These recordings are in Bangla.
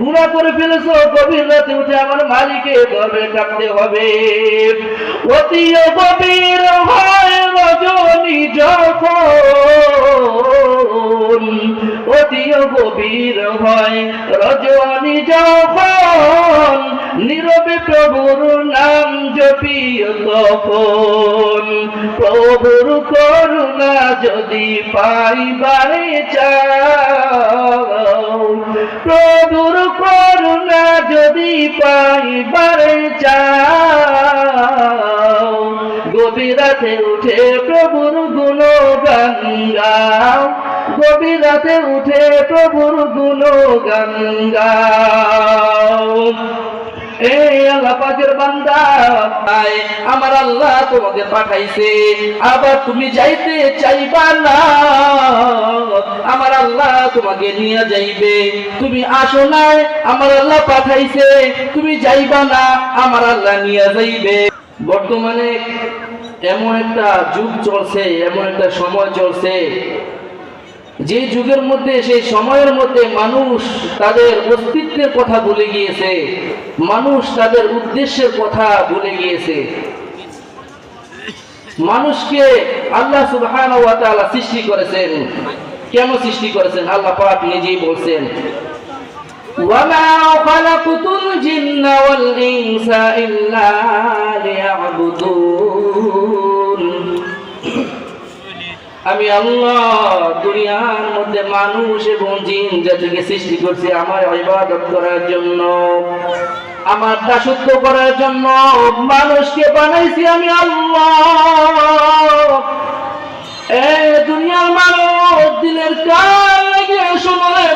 গুণা করে ফেলেছো, গভীর রাতে উঠে আমার মালিকে দরবে ডাকতে হবে। অতি গভীর হয় রজনী যখন, অতি গভীর হয় রজনী যখন, নীরবে প্রভুর নাম জপিও তখন। প্রভুর করুণা যদি পাইবারে চাও প্রভুর করুণা যদি পাইবারে চাও গভীরাতে উঠে প্রভুর গুণ গঙ্গাও গভীরাতে উঠে প্রভুর গুণ গঙ্গাও আমার আল্লাহ তোমাকে পাঠাইছে। আবার তুমি যাইতে চাইবা না, আমার আল্লাহ তোমাকে নিয়ে যাইবে। তুমি আসো নাই, আমার আল্লাহ পাঠাইছে। তুমি যাইবা না, আমার আল্লাহ নিয়ে যাইবে। বর্তমানে এমন একটা যুগ চলছে, এমন একটা সময় চলছে যে যুগের মধ্যে সেই সময়ের মধ্যে মানুষ তাদের অস্তিত্বের কথা ভুলে গিয়েছে মানুষ তাদের উদ্দেশ্যের কথা ভুলে গিয়েছে মানুষকে আল্লাহ সুবহানাহু ওয়া তাআলা সৃষ্টি করেছেন কেন সৃষ্টি করেছেন আল্লাহ পাক নিজেই বলছেন وما خلقت الجن والإنس إلا ليعبدون আমি আল্লাহ দুনিয়ার মধ্যে মানুষ এবং জিন জাতিকে সৃষ্টি করছি আমার ইবাদত করার জন্য, আমার দাসত্ব করার জন্য, মানুষকে বানাইছি আমি আল্লাহ। এ দুনিয়ার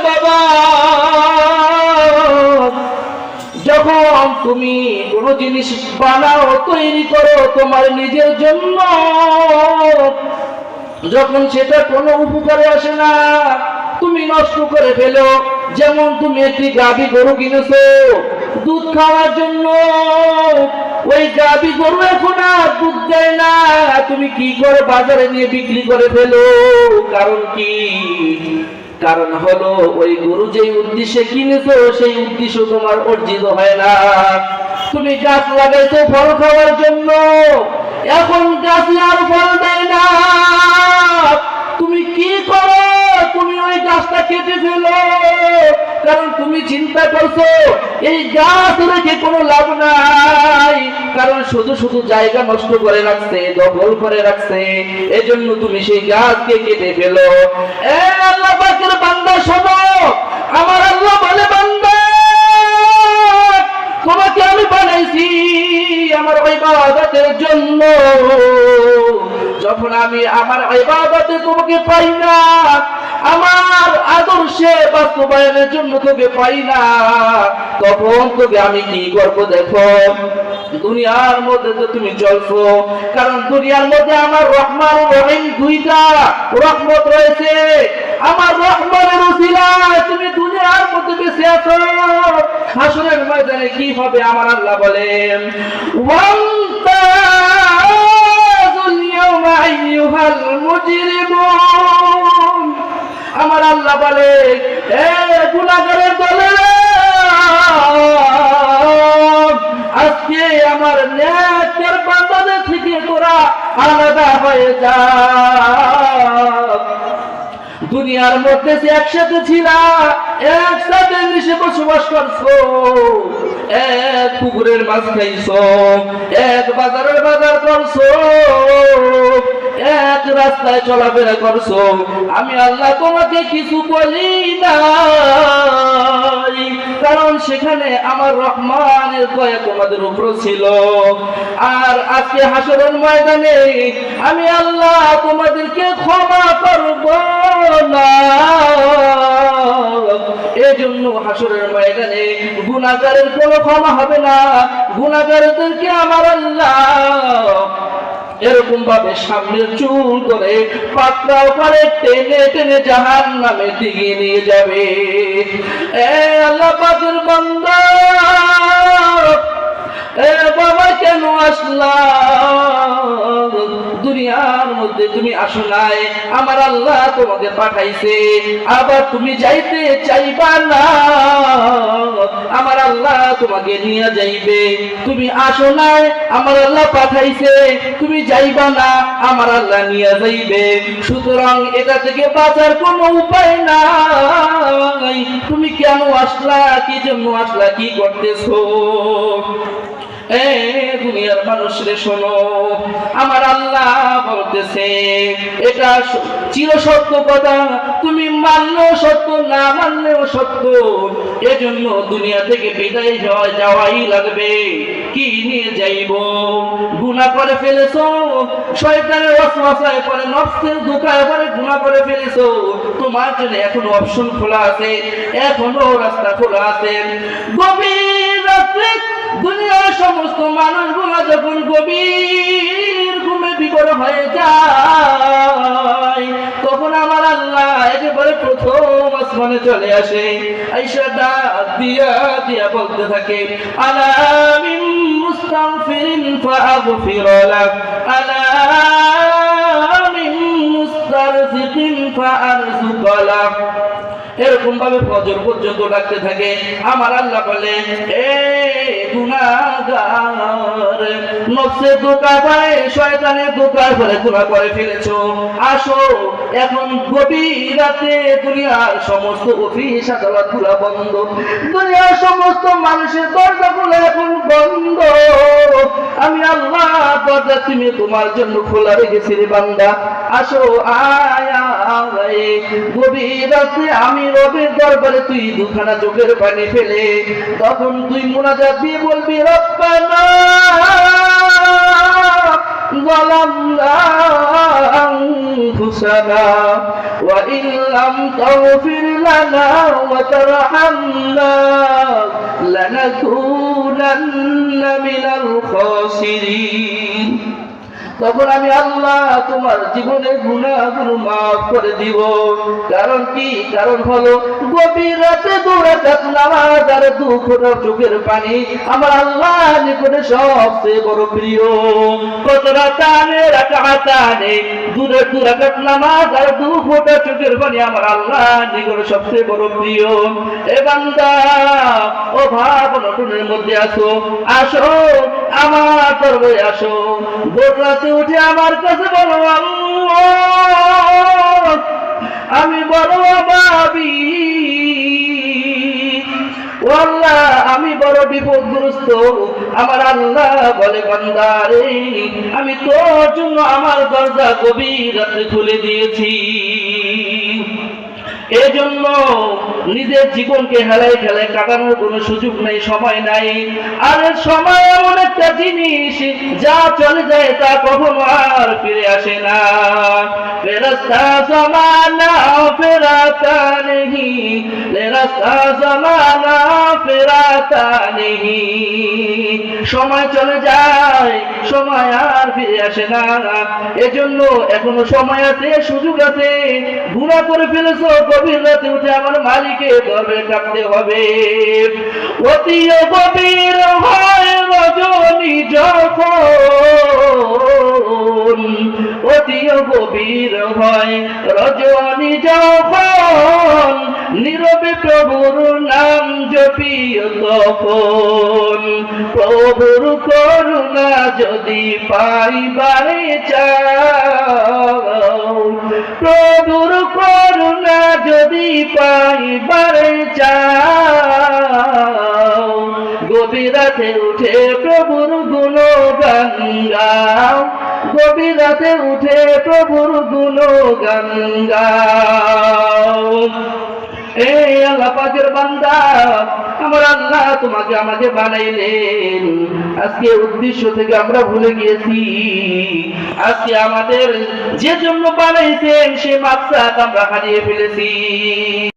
বাবা। যখন তুমি কোনো জিনিস বানাও, তৈরি করো তোমার নিজের জন্য যখন সেটা কোনো উপকারে আসে না, তুমি নষ্ট করে ফেলো। যেমন তুমি একটি গাভী গরু কিনেছো, দুধ খাওয়ার জন্য। ওই গাভী গরু এখন আর দুধ দেয় না। তুমি কি করে বাজারে নিয়ে বিক্রি করে ফেলো? কারণ কি? কারণ হলো, ওই গরু যেই উদ্দেশ্যে কিনেছো, সেই উদ্দেশ্য তোমার অর্জিত হয় না। তুমি গাছ লাগাইছো ফল খাওয়ার জন্য। এখন গাছ আর ফল দেয় না। তুমি কি করো? তুমি ওই গাছটা কেটে ফেলো। কারণ তুমি চিন্তা করছ, এই গাছ রেখে কোনো লাভ নাই। কারণ শুধু শুধু জায়গা নষ্ট করে রাখছে, দখল করে রাখছে। এজন্য তুমি সেই গাছকে কেটে ফেলো। এ আল্লাহ পাকের আমার ইবাদতে তোমাকে পাই না, আমার আদর্শে বাস্তবায়নের জন্য তোকে পাই না। তখন তোকে আমি কি করব দেখো? দুনিয়ার মধ্যে তো তুমি চলছো, কারণ দুনিয়ার মধ্যে আমার রহমান রহিম দুইটা রহমত রয়েছে। আমার রহমানের উসিলায় তুমি দুনিয়ার মধ্যে বেঁচে আছো। হাসরের ময়দানে কি হবে আমার আল্লাহ বলেন আমার আল্লাহ বলে, এ গুনাহগারের দলে, আজকে আমার নেকের বান্দাদের থেকে তোরা আলাদা হয়ে যা। দুনিয়ার মধ্যে যে একসাথে ছিলা, একসাথে মিশে বসবাস করছ, এক পুকুরের মাছ খাইছো এক বাজারের বাজার করছ এক রাস্তায় চলাফেরা করছ, আমি আল্লাহ তোমাকে কিছু বলি নাই। কারণ সেখানে আমার রহমানের দয়া তোমাদের উপর ছিল। আর আজকে হাসরের ময়দানে আমি আল্লাহ তোমাদেরকে ক্ষমা করব না। এজন্য হাসরের ময়দানে গুনাহগারের কোনো ক্ষমা হবে না। গুনাহগারদেরকে আমার আল্লাহ এরকম ভাবে সামনে চুল করে পাতলা করে টেনে টেনে জাহান নামে দিকে নিয়ে যাবে। আল্লাহ পাকের এ বাবা কেন আসলাম দুনিয়ার মধ্যে তুমি আসো নাই, আমার আল্লাহ তোমাকে পাঠাইছে। আবার তুমি যাইতে চাইবা না, আমার আল্লাহ তোমাকে নিয়ে যাইবে। তুমি আসো নাই, আমার আল্লাহ পাঠাইছে, তুমি যাইবা না, আমার আল্লাহ নিয়ে যাইবে। সুতরাং এটা থেকে বাঁচার কোনো উপায় নাই। তুমি কেন আসলা, কি জন্য আসলা, কি করতেছো? এ দুনিয়ার মানুষ রে শোনো, আমার আল্লাহ বলতেছে, এটা চিরসত্য কথা, তুমি মানলেও সত্য, না মানলেও সত্য, এজন্য দুনিয়া থেকে বিদায় যাওয়া যাওয়াই লাগবে, কি নিয়ে যাইব? গুনাহ করে ফেলেছো, শয়তানের ওয়াসওয়াসায় পরে নফসের দুঃখায় পরে গুনাহ করে ফেলেছো, তোমার জন্য এখনও অপশন খোলা আছে, এখনও রাস্তা খোলা আছে। গভীর রাত্রে দুনিয়ার সমস্ত মানুষগুলো যখন গভীর ঘুমে বিপদ হয়ে যায়, তখন আমার আল্লাহ একেবারে প্রথম আসমানে চলে আসে। আইসা ডাক দিয়া দিয়া বলতে থাকে আলামিন মুস্তাগফিরিন ফাগফির লাক আলামিন মুস্তারজিকিন ফারজুক লাক। এরকম ভাবে ফজর পর্যন্ত ডাকতে থাকে। আমার আল্লাহ বলে, এ নফসে দোকা শয়তানের দোকা করে গুনাহ করে আসো, এখন গভীর রাতে দুনিয়ার সমস্ত অফিস, আদালত বন্ধ। দুনিয়ার সমস্ত মানুষের দরজা গুলো এখন বন্ধ। আমি আল্লাহ দরজা তুমি তোমার জন্য খোলা রেখেছি বান্দা। আসো, আয় গভীর রাতে আমি রবের দরবারে তুই দুখানা চোখের পানি ফেলে তখন তুই মোনাজাত দিয়ে বলবি রব্বানা ظلمنا أنفسنا وإن لم تغفر لنا وترحمنا لنكونن من الخاسرين তখন আমি আল্লাহ তোমার জীবনের গুণাগুলো মাফ করে দিব। কারণ কি? কারণ হলো, গভীর রাতে দৌড়াতে নামাজ আর দুঃখ চোখের পানি আমার আল্লাহ নিকটে সবচেয়ে বড় প্রিয়। কত রাতানে রাকাতানে, দূরে দুরাকাত নামাজ আর দু ফোঁটা চোখের পানি আমার আল্লাহ নিকটে সবচেয়ে বড় প্রিয়। এ বান্দা, ও ভাব নটনের মধ্যে আসো আসো, আমার তরবে আসো। ভোর উঠে আমার কাছে বলো আমি বড় ভাবি আল্লাহ, আমি বড় বিপদগ্রস্ত। আমার আল্লাহ বলে বান্দারে আমি তোর জন্য আমার দরজা গভীর রাতে খুলে দিয়েছি। এজন্য নিজের জীবনকে হেলায় খেলায় কাটানোর কোনো সুযোগ নেই, সময় নাই। আর সময় এমন একটা জিনিস, যা চলে যায় তা কখনো আর ফিরে আসে না। ফেরস্তা জমানা, ফেরাতা নেহি। ফেরস্তা জমানা, ফেরাতা নেহি। সময় চলে যায় এজন্য এখনও সময় আছে, সুযোগ আছে। করে ফেলেছো, গভীর রাতে উঠে আমার মালিকে দরবে কাটতে হবে। অতি গভীর হয় রজনী যখন গভীর হয় রজনী যখন নীরবে প্রভুর নাম জপিও তখন প্রভুর করুণা যদি পাইবারে চাও, প্রভুর করুণা যদি পাইবারে চাও, গভীর রাতে উঠে প্রভুর গুণ গঙ্গাও গভীর রাতে উঠে প্রভুর গুণ গঙ্গাও এই আল্লাহ পাকের বান্দা, আমার আল্লাহ তোমাকে আমাকে বানাইলেন। আজকে উদ্দেশ্য থেকে আমরা ভুলে গিয়েছি। আজকে আমাদের যে জন্য বানাইছেন, সে মাকসাদ আমরা হারিয়ে ফেলেছি।